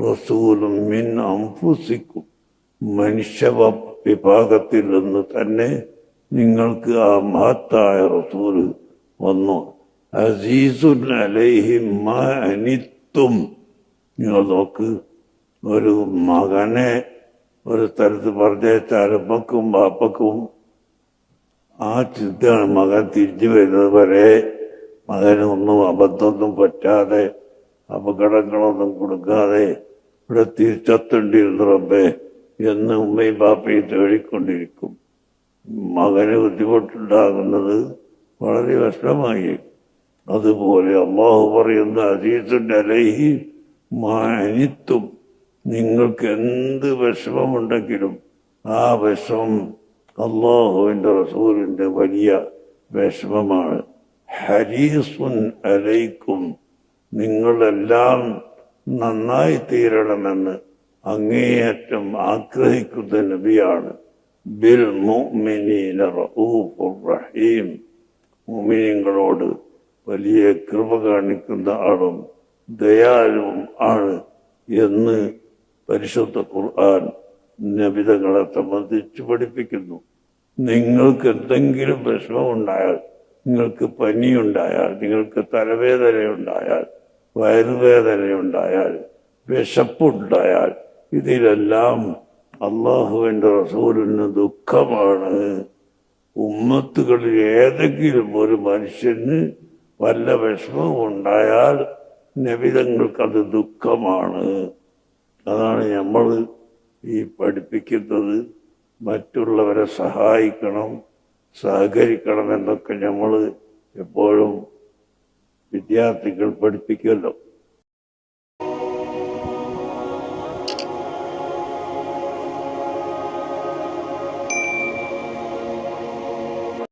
റസൂലും മിൻ അംഫുസിക്കും മനുഷ്യ വിഭാഗത്തിൽ നിന്ന് തന്നെ നിങ്ങൾക്ക് ആ മഹത്തായ റസൂൽ വന്നു. അസീസുൻ അലൈഹിം അനിത്തും. നിങ്ങൾ നോക്ക് ഒരു മകനെ ഒരു സ്ഥലത്ത് പറഞ്ഞേച്ചാൽ അമ്മക്കും ബാപ്പക്കും ആ ചിന്തയാണ് മകൻ തിരിച്ചു വരുന്നത് വരെ. മകനൊന്നും അബദ്ധമൊന്നും പറ്റാതെ അപകടങ്ങളൊന്നും കൊടുക്കാതെ ഇവിടെ തിരിച്ചെത്തേണ്ടിയിരുന്നു റബ്ബേ എന്ന് ഉമ്മയും ബാപ്പയും തേടിക്കൊണ്ടിരിക്കും. മകന് ബുദ്ധിമുട്ടുണ്ടാകുന്നത് വളരെ വിഷമമായി. അതുപോലെ അള്ളാഹു പറയുന്ന അസീസുന്റെ അലൈഹി മാനിത്തും നിങ്ങൾക്ക് എന്ത് വിഷമമുണ്ടെങ്കിലും ആ വിഷമം അള്ളാഹുവിന്റെ റസൂലിന്റെ വലിയ വിഷമമാണ്. ഹരീസുൻ അലൈക്കും നിങ്ങളെല്ലാം നന്നായി തീരണമെന്ന് അങ്ങേയറ്റം ആഗ്രഹിക്കുന്ന നബിയാണ്. ബിൽ റഹീം. മുഅ്മിനീങ്ങളോട് വലിയ കൃപ കാണിക്കുന്ന ആളും ദയാലുവും ആണ് എന്ന് പരിശുദ്ധ ഖുർആൻ നബിതങ്ങളെ സംബന്ധിച്ച് പഠിപ്പിക്കുന്നു. നിങ്ങൾക്ക് എന്തെങ്കിലും വിഷമമുണ്ടായാൽ നിങ്ങൾക്ക് പനിയുണ്ടായാൽ നിങ്ങൾക്ക് തലവേദനയുണ്ടായാൽ വയറുവേദനയുണ്ടായാൽ വിശപ്പുണ്ടായാൽ ഇതിലെല്ലാം അള്ളാഹുവിന്റെ റസൂലിന് ദുഃഖമാണ്. ഉമ്മത്തുകളിൽ ഏതെങ്കിലും ഒരു മനുഷ്യന് വല്ല വിഷമവും ഉണ്ടായാൽ നബിതങ്ങൾക്കത് ദുഃഖമാണ്. അതാണ് നമ്മൾ ഈ പഠിപ്പിക്കുന്നത്. മറ്റുള്ളവരെ സഹായിക്കണം സഹകരിക്കണം എന്നൊക്കെ നമ്മൾ എപ്പോഴും വിദ്യാർത്ഥികൾ പഠിപ്പിക്കുമല്ലോ.